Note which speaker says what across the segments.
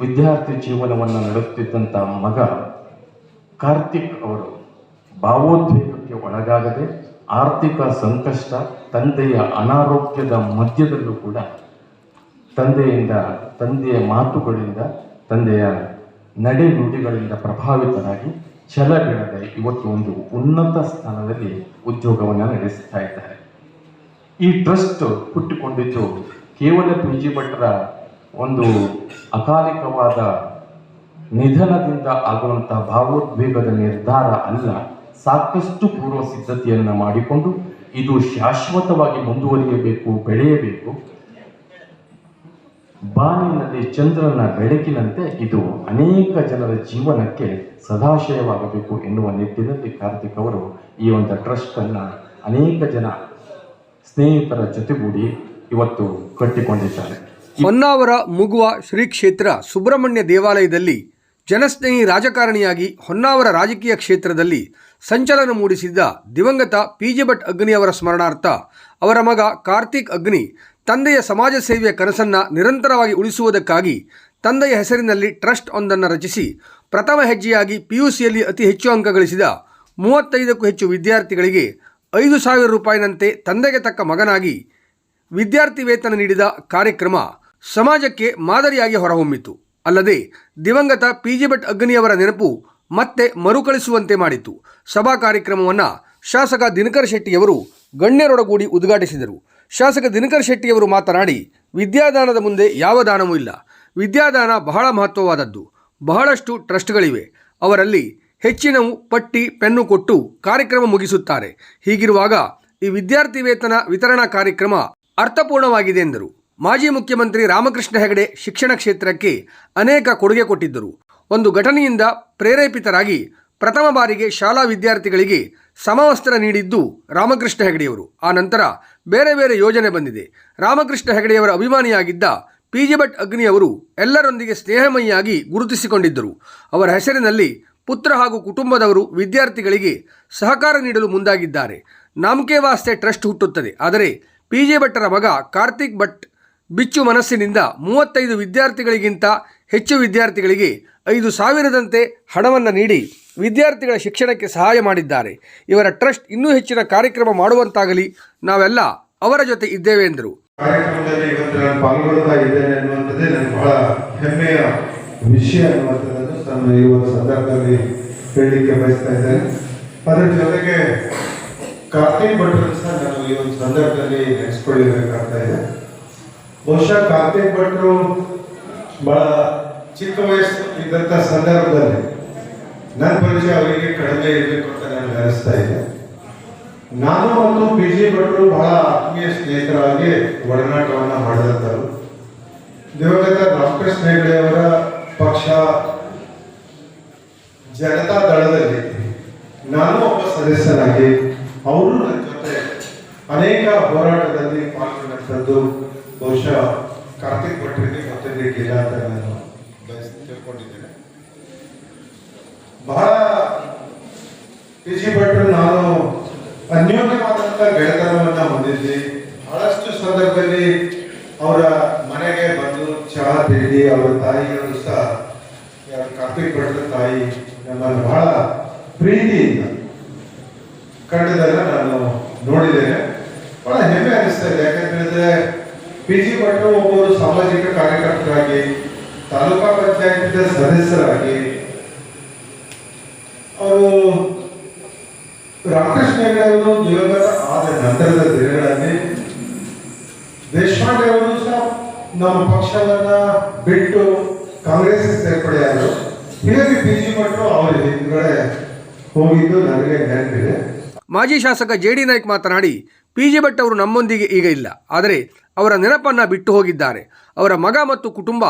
Speaker 1: ವಿದ್ಯಾರ್ಥಿ ಜೀವನವನ್ನು ನಡೆಸುತ್ತಿದ್ದಂಥ ಮಗ ಕಾರ್ತಿಕ್ ಅವರು ಭಾವೋದ್ವೇಗಕ್ಕೆ ಒಳಗಾಗದೆ ಆರ್ಥಿಕ ಸಂಕಷ್ಟ, ತಂದೆಯ ಅನಾರೋಗ್ಯದ ಮಧ್ಯದಲ್ಲೂ ಕೂಡ ತಂದೆಯಿಂದ, ತಂದೆಯ ಮಾತುಗಳಿಂದ, ತಂದೆಯ ನಡೆ ನುಡಿಗಳಿಂದ ಪ್ರಭಾವಿತರಾಗಿ ಛಲ ಬೆಳೆದ ಇವತ್ತು ಒಂದು ಉನ್ನತ ಸ್ಥಾನದಲ್ಲಿ ಉದ್ಯೋಗವನ್ನು ನಡೆಸ್ತಾ ಇದ್ದಾರೆ. ಈ ಟ್ರಸ್ಟ್ ಹುಟ್ಟಿಕೊಂಡಿದ್ದು ಕೇವಲ ಪಿ ಜಿ ಒಂದು ಅಕಾಲಿಕವಾದ ನಿಧನದಿಂದ ಆಗುವಂತಹ ಭಾವೋದ್ವೇಗದ ನಿರ್ಧಾರ ಅಲ್ಲ, ಸಾಕಷ್ಟು ಪೂರ್ವ ಸಿದ್ಧತೆಯನ್ನು ಮಾಡಿಕೊಂಡು ಇದು ಶಾಶ್ವತವಾಗಿ ಮುಂದುವರಿಯಬೇಕು, ಬೆಳೆಯಬೇಕು. ಬಾನಿನಲ್ಲಿ ಚಂದ್ರನ ಬೆಳಕಿನಂತೆ ಇದು ಅನೇಕ ಜನರ ಜೀವನಕ್ಕೆ ಸದಾಶಯವಾಗಬೇಕು ಎನ್ನುವ ನಿಟ್ಟಿನಲ್ಲಿ ಕಾರ್ತಿಕ್ ಅವರು ಈ ಒಂದು ಟ್ರಸ್ಟ್ ಅನ್ನ ಅನೇಕ ಜನ ಸ್ನೇಹಿತರ ಜೊತೆಗೂಡಿ ಇವತ್ತು ಕಟ್ಟಿಕೊಂಡಿದ್ದಾರೆ.
Speaker 2: ಹೊನ್ನಾವರ, ಮುಗುವ ಶ್ರೀ ಕ್ಷೇತ್ರ ಸುಬ್ರಹ್ಮಣ್ಯ ದೇವಾಲಯದಲ್ಲಿ ಜನಸ್ನೇಹಿ ರಾಜಕಾರಣಿಯಾಗಿ ಹೊನ್ನಾವರ ರಾಜಕೀಯ ಕ್ಷೇತ್ರದಲ್ಲಿ ಸಂಚಲನ ಮೂಡಿಸಿದ್ದ ದಿವಂಗತ ಪಿ ಜೆ ಭಟ್ ಅಗ್ನಿ ಅವರ ಸ್ಮರಣಾರ್ಥ ಅವರ ಮಗ ಕಾರ್ತಿಕ್ ಅಗ್ನಿ ತಂದೆಯ ಸಮಾಜ ಸೇವೆಯ ಕನಸನ್ನು ನಿರಂತರವಾಗಿ ಉಳಿಸುವುದಕ್ಕಾಗಿ ತಂದೆಯ ಹೆಸರಿನಲ್ಲಿ ಟ್ರಸ್ಟ್ ಒಂದನ್ನು ರಚಿಸಿ ಪ್ರಥಮ ಹೆಜ್ಜೆಯಾಗಿ ಪಿಯುಸಿಯಲ್ಲಿ ಅತಿ ಹೆಚ್ಚು ಅಂಕ ಗಳಿಸಿದ ಮೂವತ್ತೈದಕ್ಕೂ ಹೆಚ್ಚು ವಿದ್ಯಾರ್ಥಿಗಳಿಗೆ ಐದು ಸಾವಿರ ರೂಪಾಯಿನಂತೆ ತಂದೆಗೆ ತಕ್ಕ ಮಗನಾಗಿ ವಿದ್ಯಾರ್ಥಿ ವೇತನ ನೀಡಿದ ಕಾರ್ಯಕ್ರಮ ಸಮಾಜಕ್ಕೆ ಮಾದರಿಯಾಗಿ ಹೊರಹೊಮ್ಮಿತು. ಅಲ್ಲದೆ, ದಿವಂಗತ ಪಿ ಜಿ ಭಟ್ ಅಗ್ನಿಯವರ ನೆನಪು ಮತ್ತೆ ಮರುಕಳಿಸುವಂತೆ ಮಾಡಿತು. ಸಭಾ ಕಾರ್ಯಕ್ರಮವನ್ನು ಶಾಸಕ ದಿನಕರ್ ಶೆಟ್ಟಿಯವರು ಗಣ್ಯರೊಡಗೂಡಿ ಉದ್ಘಾಟಿಸಿದರು. ಶಾಸಕ ದಿನಕರ್ ಶೆಟ್ಟಿಯವರು ಮಾತನಾಡಿ, ವಿದ್ಯಾದಾನದ ಮುಂದೆ ಯಾವ ದಾನವೂ ಇಲ್ಲ. ವಿದ್ಯಾದಾನ ಬಹಳ ಮಹತ್ವವಾದದ್ದು. ಬಹಳಷ್ಟು ಟ್ರಸ್ಟ್ಗಳಿವೆ. ಅವರಲ್ಲಿ ಹೆಚ್ಚಿನವು ಪಟ್ಟಿ, ಪೆನ್ನು ಕೊಟ್ಟು ಕಾರ್ಯಕ್ರಮ ಮುಗಿಸುತ್ತಾರೆ. ಹೀಗಿರುವಾಗ ಈ ವಿದ್ಯಾರ್ಥಿ ವೇತನ ವಿತರಣಾ ಕಾರ್ಯಕ್ರಮ ಅರ್ಥಪೂರ್ಣವಾಗಿದೆ ಎಂದರು. ಮಾಜಿ ಮುಖ್ಯಮಂತ್ರಿ ರಾಮಕೃಷ್ಣ ಹೆಗಡೆ ಶಿಕ್ಷಣ ಕ್ಷೇತ್ರಕ್ಕೆ ಅನೇಕ ಕೊಡುಗೆ ಕೊಟ್ಟಿದ್ದರು. ಒಂದು ಘಟನೆಯಿಂದ ಪ್ರೇರೇಪಿತರಾಗಿ ಪ್ರಥಮ ಬಾರಿಗೆ ಶಾಲಾ ವಿದ್ಯಾರ್ಥಿಗಳಿಗೆ ಸಮವಸ್ತ್ರ ನೀಡಿದ್ದು ರಾಮಕೃಷ್ಣ ಹೆಗಡೆಯವರು. ಆ ನಂತರ ಬೇರೆ ಬೇರೆ ಯೋಜನೆ ಬಂದಿದೆ. ರಾಮಕೃಷ್ಣ ಹೆಗಡೆಯವರ ಅಭಿಮಾನಿಯಾಗಿದ್ದ ಪಿ ಜಿ ಭಟ್ ಅಗ್ನಿಯವರು ಎಲ್ಲರೊಂದಿಗೆ ಸ್ನೇಹಮಯಿಯಾಗಿ ಗುರುತಿಸಿಕೊಂಡಿದ್ದರು. ಅವರ ಹೆಸರಿನಲ್ಲಿ ಪುತ್ರ ಹಾಗೂ ಕುಟುಂಬದವರು ವಿದ್ಯಾರ್ಥಿಗಳಿಗೆ ಸಹಕಾರ ನೀಡಲು ಮುಂದಾಗಿದ್ದಾರೆ. ನಾಮಕೆ ವಾಸ್ತೆ ಟ್ರಸ್ಟ್ ಹುಟ್ಟುತ್ತದೆ. ಆದರೆ ಪಿ ಜೆ ಭಟ್ಟರ ಮಗ ಕಾರ್ತಿಕ್ ಭಟ್ ಬಿಚ್ಚು ಮನಸ್ಸಿನಿಂದ ಮೂವತ್ತೈದು ವಿದ್ಯಾರ್ಥಿಗಳಿಗಿಂತ ಹೆಚ್ಚು ವಿದ್ಯಾರ್ಥಿಗಳಿಗೆ ಐದು ಸಾವಿರದಂತೆ ಹಣವನ್ನು ನೀಡಿ ವಿದ್ಯಾರ್ಥಿಗಳ ಶಿಕ್ಷಣಕ್ಕೆ ಸಹಾಯ ಮಾಡಿದ್ದಾರೆ. ಇವರ ಟ್ರಸ್ಟ್ ಇನ್ನೂ ಹೆಚ್ಚಿನ ಕಾರ್ಯಕ್ರಮ ಮಾಡುವಂತಾಗಲಿ. ನಾವೆಲ್ಲ ಅವರ ಜೊತೆ ಇದ್ದೇವೆ ಎಂದರು.
Speaker 3: ಕಾರ್ಯಕ್ರಮದಲ್ಲಿ ಇವತ್ತು ನಾನು ಪಾಲ್ಗೊಳ್ತಾ ಇದ್ದೇನೆ ಅನ್ನುವಂಥದ್ದೇ ನನಗೆ ಬಹಳ ಹೆಮ್ಮೆಯ ವಿಷಯ ಅನ್ನುವಂಥದ್ದನ್ನು ನಾನು ಈ ಒಂದು ಸಂದರ್ಭದಲ್ಲಿ ಹೇಳಲಿಕ್ಕೆ ಬಯಸ್ತಾ ಇದ್ದೇನೆ. ಅದರ ಜೊತೆಗೆ ಕಾರ್ತಿಕ್ ಭಟ್ರು ಸಹ ನಾನು ಈ ಒಂದು ಸಂದರ್ಭದಲ್ಲಿ ನೆನೆಸ್ಕೊಳ್ಳಬೇಕಾಗ್ತಾ ಇದೆ ಬಹುಶಃ ಕಾರ್ತಿಕ್ ಭಟ್ರು ಬಹಳ ಚಿಕ್ಕ ವಯಸ್ಸು ಇದ್ದಂಥ ಸಂದರ್ಭದಲ್ಲಿ ನನ್ನ ಪರಿಚಯ ಅವರಿಗೆ ಕಡಿಮೆ ಇರಬೇಕು ಅಂತ ನನಗೆ ಅನಿಸ್ತಾ ಇದೆ. ನಾನು ಮತ್ತು ಪಿ ಜಿ ಭಟ್ರು ಬಹಳ ಆತ್ಮೀಯ ಸ್ನೇಹಿತರಾಗಿ ಒಡನಾಟವನ್ನು ಮಾಡಿದಂಥವ್ರು. ದಿವಂಗತ ಹೆಗಡೆ ಅವರ ಪಕ್ಷ ಜನತಾ ದಳದಲ್ಲಿ ನಾನು ಒಬ್ಬ ಸದಸ್ಯನಾಗಿ ಅವರು ನನ್ನ ಜೊತೆ ಅನೇಕ ಹೋರಾಟದಲ್ಲಿ ಪಾಲ್ಗೊಂಡಂಥದ್ದು ಬಹುಶಃ ಕಾರ್ತಿಕ್ ಭಟ್ರಿಗೆ ಗೊತ್ತಿರಲಿಕ್ಕಿಲ್ಲ ಅಂತ ನಾನು ಬಯಸ್ ತಿಳ್ಕೊಂಡಿದ್ದೇನೆ. ಬಹಳ ಪಿ ಜಿ ಭಟ್ರು ನಾನು ಅನ್ಯೋನ್ಯವಾದಂಥ ಗೆಳೆತನವನ್ನ ಹೊಂದಿದ್ವಿ ಬಹಳಷ್ಟು ಸಂದರ್ಭದಲ್ಲಿ ಅವರ ಮನೆಗೆ ಬಂದು ಚಹಾ ತಿಂಡಿ, ಅವರ ತಾಯಿಯವರು ಸಹ ಕಾರ್ತಿಕ್ ಭಟ್ರ ತಾಯಿ ನಮ್ಮನ್ನು ಬಹಳ ಪ್ರೀತಿಯಿಂದ ಕಂಡದೆಲ್ಲ ನಾನು ನೋಡಿದ್ದೇನೆ. ಬಹಳ ಹೆಮ್ಮೆ ಅನಿಸ್ತಾ ಇದೆ ಯಾಕಂತಂದ್ರೆ ಪಿ ಜಿ ಒಬ್ಬರು ಸಾಮಾಜಿಕ ಕಾರ್ಯಕರ್ತರಾಗಿ, ತಾಲೂಕಾ ಪಂಚಾಯತ್ ಸದಸ್ಯರಾಗಿ, ಅವರು ರಾಮಕೃಷ್ಣ ಅವರು ದಿವಂಗತ ಆದ ನಂತರದ ದಿನಗಳಲ್ಲಿ ದೇಶಪಾಂಡೆ ಅವರು ಸಹ ನಮ್ಮ ಪಕ್ಷವನ್ನ ಬಿಟ್ಟು ಕಾಂಗ್ರೆಸ್ ಸೇರ್ಪಡೆಯಾದರು. ಹೀಗಾಗಿ ಪಿ ಜಿ ಭಟ್ರು ಅವರ ಹಿಂದ್ಗಡೆ ಹೋಗಿದ್ದು ನನಗೆ ನೆನಪಿದೆ.
Speaker 2: ಮಾಜಿ ಶಾಸಕ ಜೆ ಡಿ ನಾಯ್ಕ್ ಮಾತನಾಡಿ ಪಿ ಜಿ ಭಟ್ ಅವರು ನಮ್ಮೊಂದಿಗೆ ಈಗ ಇಲ್ಲ. ಆದರೆ ಅವರ ನೆನಪನ್ನು ಬಿಟ್ಟು ಹೋಗಿದ್ದಾರೆ. ಅವರ ಮಗ ಮತ್ತು ಕುಟುಂಬ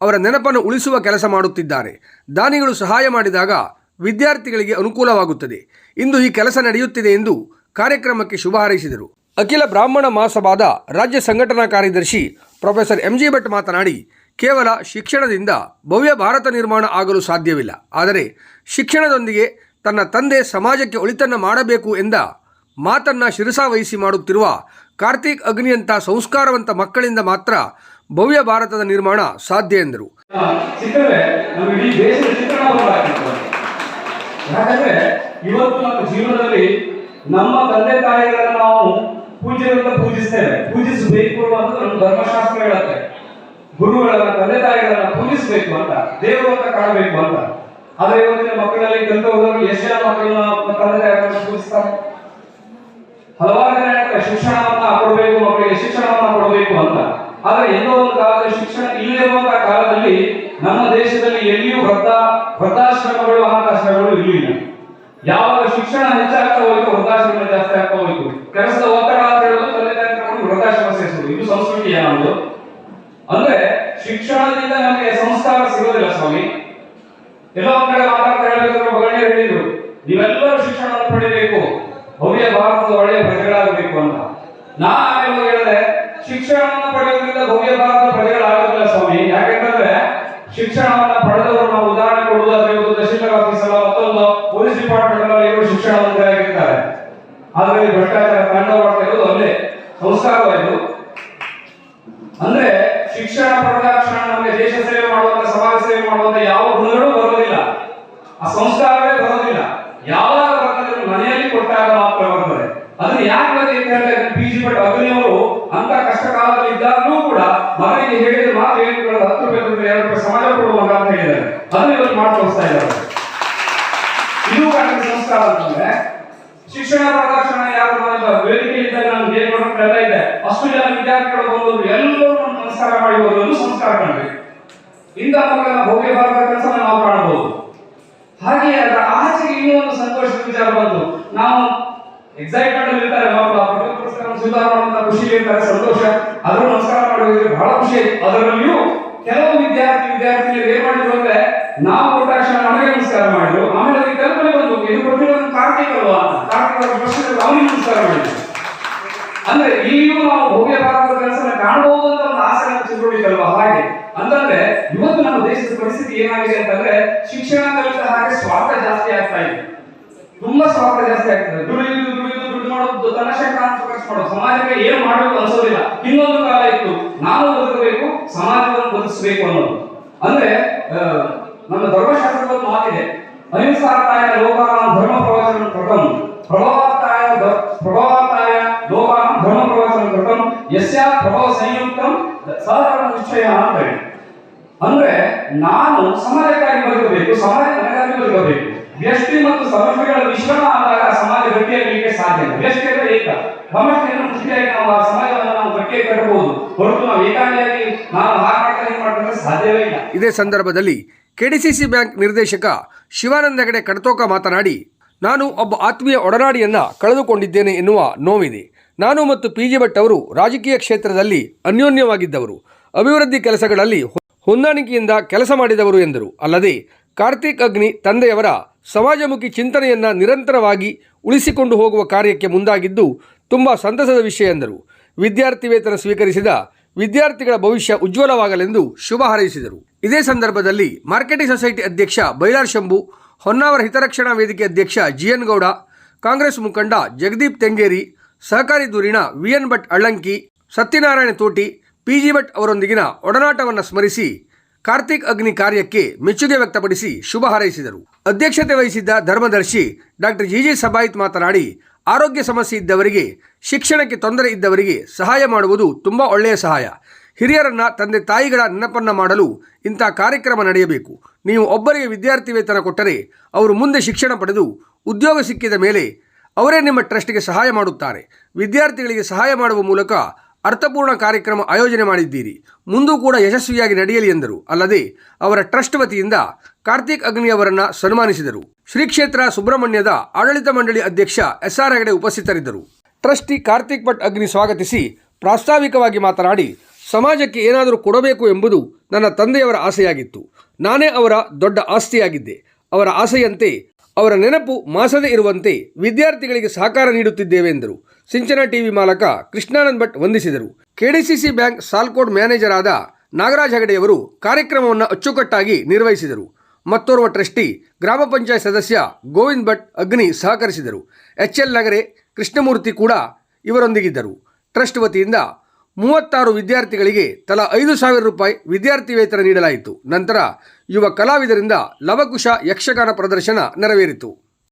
Speaker 2: ಅವರ ನೆನಪನ್ನು ಉಳಿಸುವ ಕೆಲಸ ಮಾಡುತ್ತಿದ್ದಾರೆ. ದಾನಿಗಳು ಸಹಾಯ ಮಾಡಿದಾಗ ವಿದ್ಯಾರ್ಥಿಗಳಿಗೆ ಅನುಕೂಲವಾಗುತ್ತದೆ. ಇಂದು ಈ ಕೆಲಸ ನಡೆಯುತ್ತಿದೆ ಎಂದು ಕಾರ್ಯಕ್ರಮಕ್ಕೆ ಶುಭ ಹಾರೈಸಿದರು. ಅಖಿಲ ಬ್ರಾಹ್ಮಣ ಮಹಾಸಭಾದ ರಾಜ್ಯ ಸಂಘಟನಾ ಕಾರ್ಯದರ್ಶಿ ಪ್ರೊಫೆಸರ್ ಎಂ ಜಿ ಭಟ್ ಮಾತನಾಡಿ, ಕೇವಲ ಶಿಕ್ಷಣದಿಂದ ಭವ್ಯ ಭಾರತ ನಿರ್ಮಾಣ ಆಗಲು ಸಾಧ್ಯವಿಲ್ಲ. ಆದರೆ ಶಿಕ್ಷಣದೊಂದಿಗೆ ತನ್ನ ತಂದೆ ಸಮಾಜಕ್ಕೆ ಒಳಿತನ್ನು ಮಾಡಬೇಕು ಎಂದ ಮಾತನ್ನ ಶಿರಸಾವಹಿಸಿ ಮಾಡುತ್ತಿರುವ ಕಾರ್ತಿಕ್ ಅಗ್ನಿಯಂಥ ಸಂಸ್ಕಾರವಂತ ಮಕ್ಕಳಿಂದ ಮಾತ್ರ ಭವ್ಯ ಭಾರತದ ನಿರ್ಮಾಣ ಸಾಧ್ಯ ಎಂದರು.
Speaker 4: ಇವತ್ತು ನಮ್ಮ ಜೀವನದಲ್ಲಿ ನಮ್ಮ ತಂದೆ ತಾಯಿಗಳನ್ನ ನಾವು ಪೂಜ್ಯರಿಂದ ಪೂಜಿಸ್ತೇವೆ. ಪೂಜಿಸಬೇಕು ಅಂತ ನಮ್ಮ ಧರ್ಮಶಾಸ್ತ್ರ ಹೇಳುತ್ತೆ. ಗುರುಗಳನ್ನ, ತಂದೆ ತಾಯಿಗಳನ್ನ ಪೂಜಿಸಬೇಕು ಅಂತ ದೇವರು ಅಂತ ಕಾಣಬೇಕು ಅಂತ. ಆದ್ರೆ ಇವತ್ತಿನ ಮಕ್ಕಳಲ್ಲಿ ಕಲಿತು ಹೋದವರು ಎಷ್ಟು ಜನ ಮಕ್ಕಳನ್ನ ತಂದೆ ತಾಯಿಗಳನ್ನ ಪೂಜಿಸ್ತಾರೆ. ಹಲವಾರು ಜನ ಹೇಳ್ತಾರೆ ಶಿಕ್ಷಣವನ್ನ ಕೊಡಬೇಕು ಮಕ್ಕಳಿಗೆ ಶಿಕ್ಷಣವನ್ನ ಕೊಡಬೇಕು ಅಂತ ಆದ್ರೆ ಎಲ್ಲೋ ಒಂದು ಕಾಲದಲ್ಲಿ ಶಿಕ್ಷಣ ಇಲ್ಲದಿರುವಂತಹ ಕಾಲದಲ್ಲಿ ನಮ್ಮ ದೇಶದಲ್ಲಿ ಎಲ್ಲಿಯೂ ವೃದ್ಧ, ವೃದ್ಧಾಶ್ರಮಗಳು, ಅನಾಥಾಶ್ರಮಗಳು ಇರಲಿಲ್ಲ. ಯಾವಾಗ ಶಿಕ್ಷಣ ಹೆಚ್ಚಾಗ್ತಾ ಹೋಯ್ತು ವೃದ್ಧಾಶ್ರಮ ಜಾಸ್ತಿ ಆಗ್ತಾ ಹೋಯ್ತು. ಕೆಲಸದ ಒತ್ತಡ ಅಂತ ಹೇಳೋದು ತಂದೆ ತಾಯಿ ವೃದ್ಧಾಶ್ರಮ ಸೇರಿಸೋದು ಇದು ಸಂಸ್ಕೃತಿ ಏನೊಂದು ಅಂದ್ರೆ ಶಿಕ್ಷಣದಿಂದ ನಮಗೆ ಸಂಸ್ಕಾರ ಸಿಗೋದಿಲ್ಲ ಸ್ವಾಮಿ. ಎಲ್ಲೋ ಕಡೆ ಮಾತಾಡ್ತಾ ಹೇಳ್ಬೇಕಾದ್ರೆ ಗಣ್ಯರು ಹೇಳಿದ್ರು. ನೀವೆಲ್ಲರೂ ಶಿಕ್ಷಣವನ್ನು ಪಡಿಬೇಕು. ಭವ್ಯ ಭಾರತದ ಒಳ್ಳೆಯ ಪ್ರಜೆಗಳಾಗಬೇಕು ಅಂತ. ನಾ ಆಮೇಲೆ ಹೇಳಿದೆ ಶಿಕ್ಷಣವನ್ನು ಪಡೆಯೋದ್ರಿಂದ ಭವ್ಯ ಭಾರತ ಪ್ರಜೆಗಳಾಗೋದಿಲ್ಲ ಸ್ವಾಮಿ. ಯಾಕೆಂತಂದ್ರೆ ಶಿಕ್ಷಣವನ್ನು ಪಡೆದವರು ನಾವು ಉದಾಹರಣೆ ಕೊಡುವುದಾದ್ರೆ ಆಫೀಸ್ ಮತ್ತೊಂದು ಪೊಲೀಸ್ ಡಿಪಾರ್ಟ್ಮೆಂಟ್ ಇವರು ಶಿಕ್ಷಣ ಮಂತ್ರಿಯಾಗಿರ್ತಾರೆ ಆದ್ರೆ ಭ್ರಷ್ಟಾಚಾರ ತಾಂಡವಾಡ್ತಾ ಇರೋದು ಅಲ್ಲೇ. ಸಂಸ್ಕಾರವಾಯಿತು ಅಂದ್ರೆ ಶಿಕ್ಷಣ ಪಡೆದ ಕ್ಷಣ ನಮಗೆ ದೇಶ ಸೇವೆ ಮಾಡುವಂತ, ಸಮಾಜ ಸೇವೆ ಮಾಡುವಂತ ಯಾವ ಗುಣಗಳು ಬರೋದಿಲ್ಲ. ಆ ಸಂಸ್ಕಾರವೇ ಬರೋದಿಲ್ಲ. ಯಾವಾಗ ಮನೆಯಲ್ಲಿ ಕೊಟ್ಟಾಗ ಮಾತ್ರ ಬರ್ತದೆ. ಅದನ್ನ ಯಾಕೆ ಅಂತ ಹೇಳಿದ್ರೆ ಪಿ ಜಿ ಭಟ್ ಅಗ್ನಿಯವರು ಅಂತ ಕಷ್ಟ ಕಾಲದಲ್ಲಿ ಇದ್ದಾಗಲೂ ಕೂಡ ಮಗನಿಗೆ ಹೇಳಿದ ಮಾತು ಹೇಳಿಕೊಳ್ಳೋದು ಹತ್ತು ರೂಪಾಯಿ ಕೊಟ್ಟರೆ ಎರಡು ರೂಪಾಯಿ ಸಮಾಜ ಕೊಡುವಾಗ ಅಂತ ಹೇಳಿದ್ದಾರೆ ಅದನ್ನ ಇವತ್ತು ಮಾಡಿ ತೋರಿಸ್ತಾ ಇದ್ದಾರೆ ಇದು ಕನ್ನಡ ಸಂಸ್ಕಾರ ಅಂತಂದ್ರೆ ಶಿಕ್ಷಣ ಮಾಡಿಲ್ಲ ವೇದಿಕೆ ಇದ್ದಾಗ ನಾನು ಏನ್ ಮಾಡೋಕೆ ಎಲ್ಲ ಇದೆ. ಅಷ್ಟು ಜನ ವಿದ್ಯಾರ್ಥಿಗಳು ಬಂದವರು ಎಲ್ಲರೂ ನಮಸ್ಕಾರ ಮಾಡಿ ಹೋಗೋದು ಸಂಸ್ಕಾರ ಕಾಣಬೇಕು. ಇಂಥ ಮಕ್ಕಳ ಹೋಗಿ ಭಾರತ ಕೆಲಸ ನಾವು ಕಾಣಬಹುದು ಹಾಗೆ ಅದರ ಆಚೆಗೆ ಇನ್ನೂ ಸಂತೋಷದ ವಿಚಾರ ಬಂತು. ನಾವು ಎಕ್ಸೈಟ್ಮೆಂಟ್ ಅಲ್ಲಿ ಇರ್ತಾರೆ ಮಕ್ಕಳು ಆ ಪುಸ್ತಕ ಸ್ವೀಕಾರ ಮಾಡುವಂತ ಖುಷಿ ಇರ್ತಾರೆ, ಸಂತೋಷ. ಅದ್ರ ನಮಸ್ಕಾರ ಮಾಡೋದ್ರೆ ಬಹಳ ಖುಷಿ. ಅದರಲ್ಲಿಯೂ ಕೆಲವು ವಿದ್ಯಾರ್ಥಿ ವಿದ್ಯಾರ್ಥಿನಿಯರು ಏನ್ ಮಾಡಿದ್ರು ಅಂದ್ರೆ, ನಾವು ಕೊಟ್ಟ ನಮಗೆ ನಮಸ್ಕಾರ ಮಾಡಿದ್ರು. ಆಮೇಲೆ ಅವರ ಪ್ರಶ್ನೆ ಅವನಿಗೆ ನಮಸ್ಕಾರ ಮಾಡಿದ್ರು. ಅಂದ್ರೆ ಇಲ್ಲಿಯೂ ನಾವು ಭವ್ಯ ಭಾರತದ ಕೆಲಸ ಕಾಣಬಹುದು ಅಂತ ಒಂದು ಆಸೆ ನಾವು ಚಿತ್ರೋಡಿತಲ್ವಾ ಹಾಗೆ. ಅಂತಂದ್ರೆ ಇವತ್ತು ನಮ್ಮ ದೇಶದ ಪರಿಸ್ಥಿತಿ ಏನಾಗಿದೆ ಅಂತಂದ್ರೆ ಶಿಕ್ಷಣ ಕಲಿತ ಹಾಗೆ ಸ್ವಾರ್ಥ ಜಾಸ್ತಿ ಆಗ್ತಾ ಇದೆ. ತುಂಬಾ ಸ್ವಾರ್ಥ ಜಾಸ್ತಿ ಆಗ್ತದೆ ದುಡಿದು ದುಡಿದು ದುಡ್ಡು ಮಾಡೋದು ತನ್ನ ಶಕ್ತಿ ಖರ್ಚು ಮಾಡೋದು ಸಮಾಜಕ್ಕೆ ಏನ್ ಮಾಡಬೇಕು ಅನ್ಸೋದಿಲ್ಲ. ಇನ್ನೊಂದು ಕಾಲ ಇತ್ತು. ನಾನು ಬದುಕಬೇಕು, ಸಮಾಜವನ್ನು ಬದುಕಿಸಬೇಕು ಅನ್ನೋದು. ಅಂದ್ರೆ ನಮ್ಮ ಧರ್ಮಶಾಸ್ತ್ರದ ಮಾತಿದೆ. ಅಹಿಂಸಾರ್ಥಾಯ ಲೋಕ ಧರ್ಮ ಪ್ರವಚನ ಕೃತಂ. ಪ್ರಭಾವಾರ್ಥಾಯ ಪ್ರಭಾವ ಸಂಯುಕ್ತಂ ನಿಶ್ಚಯ ಅಂತ ಹೇಳಿ. ಅಂದ್ರೆ ನಾನು ಸಮಾಜಕ್ಕಾಗಿ ಬದುಕಬೇಕು, ಸಮಾಜ ನನಗಾಗಿ ಬದುಕಬೇಕು. ವ್ಯಕ್ತಿ ಮತ್ತು ಸಮಸ್ಯೆಗಳ ಮಿಶ್ರಣ ಆದಾಗ ಸಮಾಜ ಗಟ್ಟಿಯಾಗಲಿಕ್ಕೆ ಸಾಧ್ಯ. ವ್ಯಕ್ತಿ ಅಂದ್ರೆ ಏಕ. ಸಮಸ್ಯೆಯನ್ನು ಮುಷ್ಟಿಯಾಗಿ ನಾವು ಆ ಸಮಾಜವನ್ನು ನಾವು ಗಟ್ಟಿಯಾಗಿ ಕಟ್ಟಬಹುದು. ಹೊರತು ನಾವು ಏಕಾಂಗಿಯಾಗಿ ನಾವು ಹಾಗೆ ಮಾಡ್ತಾರೆ ಮಾಡ್ತಾರೆ ಸಾಧ್ಯವೇ ಇಲ್ಲ.
Speaker 2: ಇದೇ ಸಂದರ್ಭದಲ್ಲಿ ಕೆಡಿಸಿಸಿ ಬ್ಯಾಂಕ್ ನಿರ್ದೇಶಕ ಶಿವಾನಂದ ಹೆಗಡೆ ಕಡತೋಕ ಮಾತನಾಡಿ, ನಾನು ಒಬ್ಬ ಆತ್ಮೀಯ ಒಡನಾಡಿಯನ್ನ ಕಳೆದುಕೊಂಡಿದ್ದೇನೆ ಎನ್ನುವ ನೋವಿದೆ. ನಾನು ಮತ್ತು ಪಿ ಜಿ ಭಟ್ ಅವರು ರಾಜಕೀಯ ಕ್ಷೇತ್ರದಲ್ಲಿ ಅನ್ಯೋನ್ಯವಾಗಿದ್ದವರು. ಅಭಿವೃದ್ಧಿ ಕೆಲಸಗಳಲ್ಲಿ ಹೊಂದಾಣಿಕೆಯಿಂದ ಕೆಲಸ ಮಾಡಿದವರು ಎಂದರು. ಅಲ್ಲದೆ, ಕಾರ್ತಿಕ್ ಅಗ್ನಿ ತಂದೆಯವರ ಸಮಾಜಮುಖಿ ಚಿಂತನೆಯನ್ನು ನಿರಂತರವಾಗಿ ಉಳಿಸಿಕೊಂಡು ಹೋಗುವ ಕಾರ್ಯಕ್ಕೆ ಮುಂದಾಗಿದ್ದು ತುಂಬ ಸಂತಸದ ವಿಷಯ ಎಂದರು. ವಿದ್ಯಾರ್ಥಿ ವೇತನ ಸ್ವೀಕರಿಸಿದ ವಿದ್ಯಾರ್ಥಿಗಳ ಭವಿಷ್ಯ ಉಜ್ವಲವಾಗಲೆಂದು ಶುಭ ಹಾರೈಸಿದರು. ಇದೇ ಸಂದರ್ಭದಲ್ಲಿ ಮಾರ್ಕೆಟಿಂಗ್ ಸೊಸೈಟಿ ಅಧ್ಯಕ್ಷ ಬೈಲಾರ್ ಶಂಭು, ಹೊನ್ನಾವರ ಹಿತರಕ್ಷಣಾ ವೇದಿಕೆ ಅಧ್ಯಕ್ಷ ಜಿಎನ್ ಗೌಡ, ಕಾಂಗ್ರೆಸ್ ಮುಖಂಡ ಜಗದೀಪ್ ತೆಂಗೇರಿ ಸಹಕಾರಿ ದೂರಿನ ವಿಎನ್ ಭಟ್ ಅಳ್ಳಂಕಿ ಸತ್ಯನಾರಾಯಣ ತೋಟಿ ಪಿಜಿ ಭಟ್ ಅವರೊಂದಿಗಿನ ಒಡನಾಟವನ್ನು ಸ್ಮರಿಸಿ ಕಾರ್ತಿಕ್ ಅಗ್ನಿ ಕಾರ್ಯಕ್ಕೆ ಮೆಚ್ಚುಗೆ ವ್ಯಕ್ತಪಡಿಸಿ ಶುಭ ಹಾರೈಸಿದರು. ಅಧ್ಯಕ್ಷತೆ ವಹಿಸಿದ್ದ ಧರ್ಮದರ್ಶಿ ಡಾಕ್ಟರ್ ಜಿ ಜಿ ಸಬಾಯಿತ್ ಮಾತನಾಡಿ, ಆರೋಗ್ಯ ಸಮಸ್ಯೆ ಇದ್ದವರಿಗೆ, ಶಿಕ್ಷಣಕ್ಕೆ ತೊಂದರೆ ಇದ್ದವರಿಗೆ ಸಹಾಯ ಮಾಡುವುದು ತುಂಬ ಒಳ್ಳೆಯ ಸಹಾಯ. ಹಿರಿಯರನ್ನ, ತಂದೆ ತಾಯಿಗಳ ನೆನಪನ್ನ ಮಾಡಲು ಇಂಥ ಕಾರ್ಯಕ್ರಮ ನಡೆಯಬೇಕು. ನೀವು ಒಬ್ಬರಿಗೆ ವಿದ್ಯಾರ್ಥಿ ವೇತನ ಕೊಟ್ಟರೆ ಅವರು ಮುಂದೆ ಶಿಕ್ಷಣ ಪಡೆದು ಉದ್ಯೋಗ ಸಿಕ್ಕಿದ ಮೇಲೆ ಅವರೇ ನಿಮ್ಮ ಟ್ರಸ್ಟ್ಗೆ ಸಹಾಯ ಮಾಡುತ್ತಾರೆ. ವಿದ್ಯಾರ್ಥಿಗಳಿಗೆ ಸಹಾಯ ಮಾಡುವ ಮೂಲಕ ಅರ್ಥಪೂರ್ಣ ಕಾರ್ಯಕ್ರಮ ಆಯೋಜನೆ ಮಾಡಿದ್ದೀರಿ. ಮುಂದೂ ಕೂಡ ಯಶಸ್ವಿಯಾಗಿ ನಡೆಯಲಿ ಎಂದರು. ಅಲ್ಲದೆ ಅವರ ಟ್ರಸ್ಟ್ ವತಿಯಿಂದ ಕಾರ್ತಿಕ್ ಅಗ್ನಿ ಅವರನ್ನು ಸನ್ಮಾನಿಸಿದರು. ಶ್ರೀ ಕ್ಷೇತ್ರ ಸುಬ್ರಹ್ಮಣ್ಯದ ಆಡಳಿತ ಮಂಡಳಿ ಅಧ್ಯಕ್ಷ ಎಸ್ ಆರ್ ಹೆಗಡೆ ಉಪಸ್ಥಿತರಿದ್ದರು. ಟ್ರಸ್ಟಿ ಕಾರ್ತಿಕ್ ಭಟ್ ಅಗ್ನಿ ಸ್ವಾಗತಿಸಿ ಪ್ರಾಸ್ತಾವಿಕವಾಗಿ ಮಾತನಾಡಿ, ಸಮಾಜಕ್ಕೆ ಏನಾದರೂ ಕೊಡಬೇಕು ಎಂಬುದು ನನ್ನ ತಂದೆಯವರ ಆಸೆಯಾಗಿತ್ತು. ನಾನೇ ಅವರ ದೊಡ್ಡ ಆಸ್ತಿಯಾಗಿದ್ದೆ. ಅವರ ಆಸೆಯಂತೆ ಅವರ ನೆನಪು ಮಾಸದೇ ಇರುವಂತೆ ವಿದ್ಯಾರ್ಥಿಗಳಿಗೆ ಸಹಕಾರ ನೀಡುತ್ತಿದ್ದೇವೆ ಎಂದರು. ಸಿಂಚನ ಟಿವಿ ಮಾಲಕ ಕೃಷ್ಣಾನಂದ್ ಭಟ್ ವಂದಿಸಿದರು. ಕೆಡಿಸಿಸಿ ಬ್ಯಾಂಕ್ ಸಾಲ್ಕೋಡ್ ಮ್ಯಾನೇಜರ್ ಆದ ನಾಗರಾಜ್ ಹೆಗಡೆಯವರು ಕಾರ್ಯಕ್ರಮವನ್ನು ಅಚ್ಚುಕಟ್ಟಾಗಿ ನಿರ್ವಹಿಸಿದರು. ಮತ್ತೋರ್ವ ಟ್ರಸ್ಟಿ ಗ್ರಾಮ ಪಂಚಾಯತ್ ಸದಸ್ಯ ಗೋವಿಂದ್ ಭಟ್ ಅಗ್ನಿ ಸಹಕರಿಸಿದರು. ಎಚ್ ಎಲ್ ನಗರೆ ಕೃಷ್ಣಮೂರ್ತಿ ಕೂಡ ಇವರೊಂದಿಗಿದ್ದರು. ಟ್ರಸ್ಟ್ ವತಿಯಿಂದ ಮೂವತ್ತಾರು ವಿದ್ಯಾರ್ಥಿಗಳಿಗೆ ತಲಾ ಐದು ಸಾವಿರ ರೂಪಾಯಿ ವಿದ್ಯಾರ್ಥಿ ವೇತನ ನೀಡಲಾಯಿತು. ನಂತರ ಯುವ ಕಲಾವಿದರಿಂದ ಲವಕುಶ ಯಕ್ಷಗಾನ ಪ್ರದರ್ಶನ ನೆರವೇರಿತು.